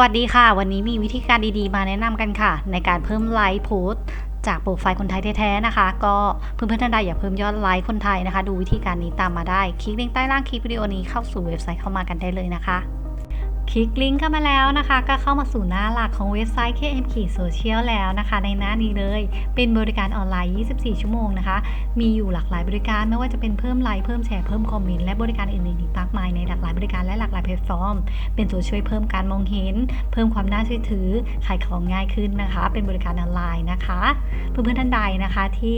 วัสดีค่ะ วันนี้มีวิธีการดีๆ มาแนะนำกันค่ะ ในการเพิ่มไลค์โพสต์จากโปรไฟล์คนไทยแท้ๆนะคะ ก็เพื่อนๆท่านใดอยากเพิ่มยอดไลค์คนไทยนะคะ ดูวิธีการนี้ตามมาได้ คลิกลิงก์ใต้ล่างคลิปวิดีโอนี้เข้าสู่เว็บไซต์เข้ามากันได้เลยนะคะ คลิกลิงก์เข้ามาแล้วนะคะ ก็เข้ามาสู่หน้าหลักของเว็บไซต์ KM ขีดโซเชียลแล้วนะคะ ในหน้านี้เลย เป็นบริการออนไลน์ 24 ชั่วโมงนะคะ มีอยู่หลากหลายบริการไม่ว่าจะเป็นเพิ่มไลค์เพิ่มแชร์เพิ่มคอมเมนต์และบริการอื่นๆอีกมากมายในหลากหลายบริการและหลากหลายแพลตฟอร์ม เป็นตัวช่วยเพิ่มการมองเห็น เพิ่มความน่าเชื่อถือขายของง่ายขึ้นนะคะ เป็นบริการออนไลน์นะคะ เพื่อนๆท่านใดนะคะที่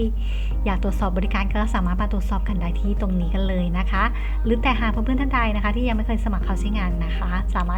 อยากตรวจสอบบริการก็สามารถมาตรวจสอบกันได้ที่ตรงนี้กันเลยนะคะ หรือแต่หากเพื่อนๆท่านใดนะคะ ที่ยังไม่เคยสมัครเข้าใช้งานนะคะ สามารถ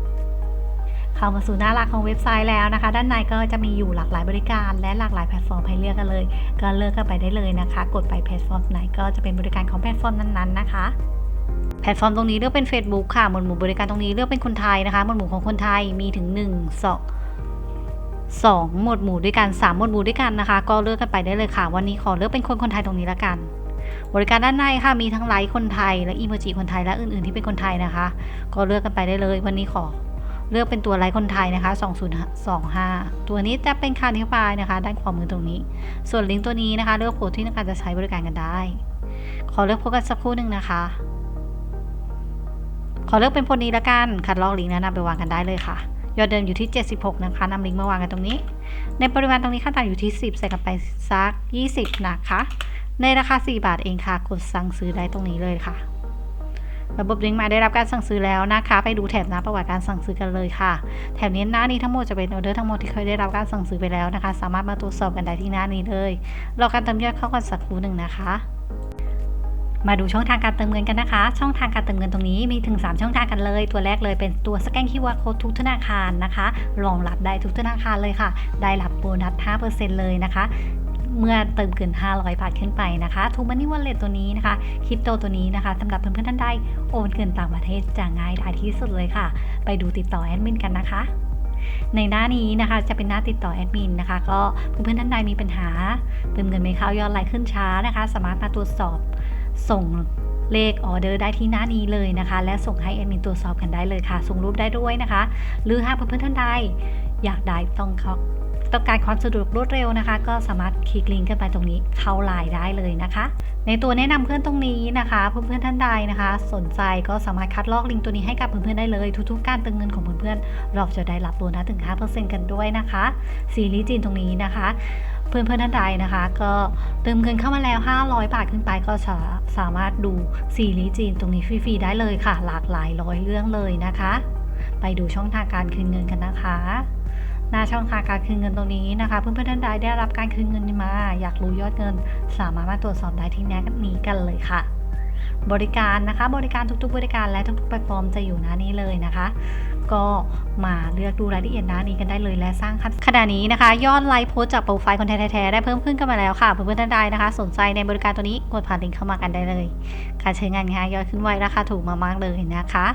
เข้ามาสู่หน้าหลักของเว็บไซต์แล้วนะคะ ด้านในก็จะมีอยู่หลากหลายบริการและหลากหลายแพลตฟอร์มให้เลือกกันเลย ก็เลือกกันไปได้เลยนะคะ กดไปแพลตฟอร์มไหนก็จะเป็นบริการของแพลตฟอร์มนั้นๆนะคะแพลตฟอร์มตรงนี้เลือกเป็น Facebook ค่ะ หมวดหมู่บริการตรงนี้เลือกเป็นคนไทยนะคะ หมวดหมู่ของคนไทยมีถึง1 2 2หมวดหมู่ด้วยกัน 3 หมวดหมู่ด้วยกันนะคะ ก็เลือกกันไปได้เลยค่ะ วันนี้ขอเลือกเป็นคนคนไทยตรงนี้ละกัน บริการด้านในค่ะ มีทั้งไลค์คนไทย และอีโมจิคนไทยและอื่นๆที่เป็นคนไทยนะคะ ก็เลือกกันไปได้เลย วันนี้ขอ เลือกเป็นตัวไลค์คนไทยนะคะ 2025 ตัวนี้จะเป็นคานิฟายนะคะ ด้านขวามือตรงนี้ ส่วนลิงก์ตัวนี้นะคะ เลือกโพสที่ต้องการจะใช้บริการกันได้ ขอเลือกโพสกันสักครู่หนึ่งนะคะ ขอเลือกเป็นโพสนี้ละกันคัดลอกลิงก์แล้วนำไปวางกันได้เลยค่ะ ยอดเดิมอยู่ที่ 76 นะคะนำลิงก์มาวางกันตรงนี้ ในปริมาณตรงนี้ค่าต่างอยู่ที่ 10 ใส่กันไปสัก 20 นะคะ ในราคา 4 บาทเองค่ะ กดสั่งซื้อได้ตรงนี้เลยค่ะ ระบบลิงก์มาได้รับการสั่งซื้อแล้วนะคะ ไปดูแถบหน้าประวัติการสั่งซื้อกันเลยค่ะ แถบนี้หน้านี้ทั้งหมดจะเป็นออเดอร์ทั้งหมดที่เคยได้รับการสั่งซื้อไปแล้วนะคะ สามารถมาตรวจสอบกันได้ที่หน้านี้เลยรอการเติมยอดเข้ากันสักครู่หนึ่งนะคะมาดูช่องทางการเติมเงินกันนะคะ ช่องทางการเติมเงินตรงนี้มีถึง 3 ช่องทางกันเลย ตัวแรกเลยเป็นตัวสแกน QR Code ทุกธนาคารนะคะ รองรับได้ทุกธนาคารเลยค่ะ ได้รับโบนัส 5%เลยนะคะ เมื่อเติมเกิน 500 บาทขึ้นไปนะคะทูมันนี่วอลเล็ตตัวนี้นะคะคริปโตตัวนี้นะคะสำหรับเพื่อนๆท่านใดโอนเงินต่างประเทศจะง่ายดายที่สุดเลยค่ะ ไปดูติดต่อแอดมินกันนะคะ ในหน้านี้นะคะจะเป็นหน้าติดต่อแอดมินนะคะ ก็เพื่อนๆท่านใดมีปัญหาเติมเงินไม่เข้ายอดไลน์ขึ้นช้านะคะ สามารถมาตรวจสอบส่งเลขออเดอร์ได้ที่หน้านี้เลยนะคะ และส่งให้แอดมินตรวจสอบกันได้เลยค่ะ ส่งรูปได้ด้วยนะคะ หรือหากเพื่อนๆท่านใดอยากได้ต้องเขา ต้องการความสะดวกรวดเร็วนะคะ ก็สามารถคลิกลิงก์กันไปตรงนี้เข้าไลน์ได้เลยนะคะ ในตัวแนะนำเพื่อนตรงนี้นะคะเพื่อนๆท่านใดนะคะ สนใจก็สามารถคัดลอกลิงก์ตัวนี้ให้กับเพื่อนๆได้เลยทุกๆ การเติมเงินของเพื่อนๆเราจะได้รับโบนัสถึง 5%กันด้วยนะคะซีรีส์จีนตรงนี้นะคะเพื่อนๆท่านใดนะคะ ก็เติมเงินเข้ามาแล้ว 500 บาทขึ้นไปก็สาสามารถดูซีรีส์จีนตรงนี้ฟรีๆได้เลยค่ะ หลากหลายร้อยเรื่องเลยนะคะ ไปดูช่องทางการคืนเงินกันนะคะ หน้าช่องทางการคืนเงินตรงนี้นะคะ เพื่อนๆท่านใดได้รับการคืนเงินมา อยากรู้ยอดเงิน สามารถมาตรวจสอบได้ที่หน้านี้กันเลยค่ะ บริการนะคะบริการทุกๆ บริการและทุกๆแพลตฟอร์มจะอยู่หน้านี้เลยนะคะ ก็มาเลือกดูรายละเอียดหน้านี้กันได้เลยและสร้างขณะนี้นะคะ ยอดไลค์โพสจากโปรไฟล์คนแท้ๆได้เพิ่มขึ้นกันมาแล้วค่ะเพื่อนๆท่านใดนะคะ สนใจในบริการตัวนี้กดผ่านลิงก์เข้ามากันได้เลย การใช้งานง่ายยอดขึ้นไวราคาถูกมากๆเลยนะคะ